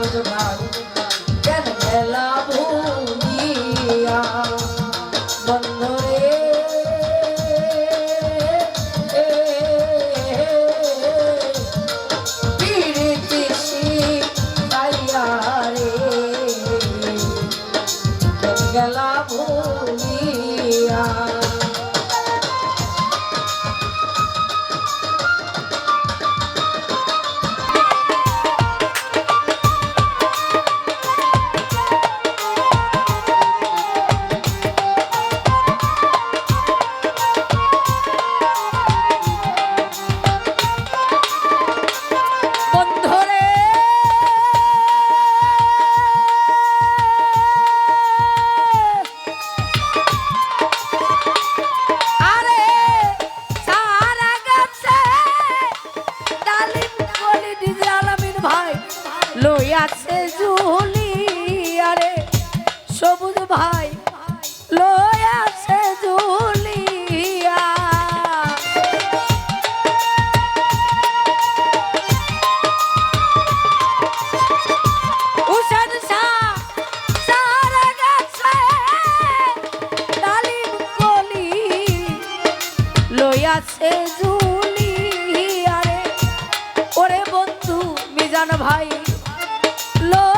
Oh, Jabari, লইয়াছে Julie আরে সবুজ ভাই লইয়াছে জুলিয়া। লইয়াছে জুলি আরে ওরে বন্ধু মিজান ভাই calor.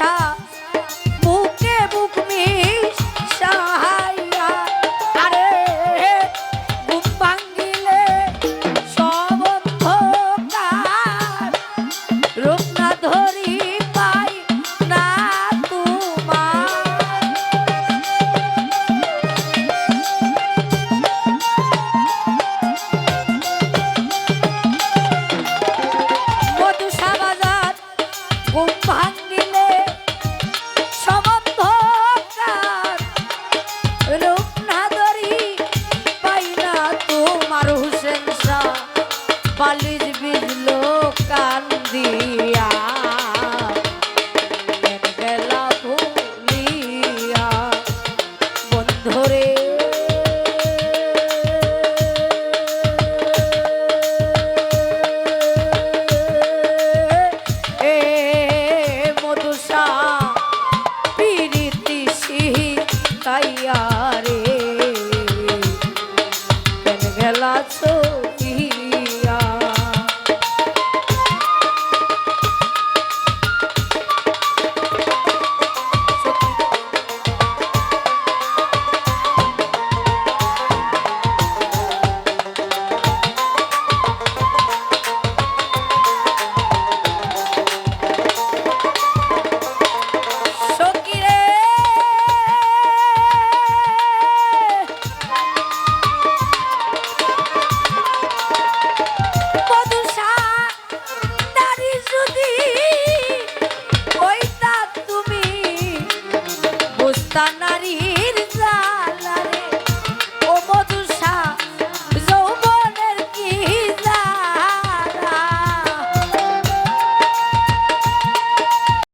Tchau! দিয়া বেলা ভুলিয়া বন্ধরে। তাইয়া রে কেন গেলা ছো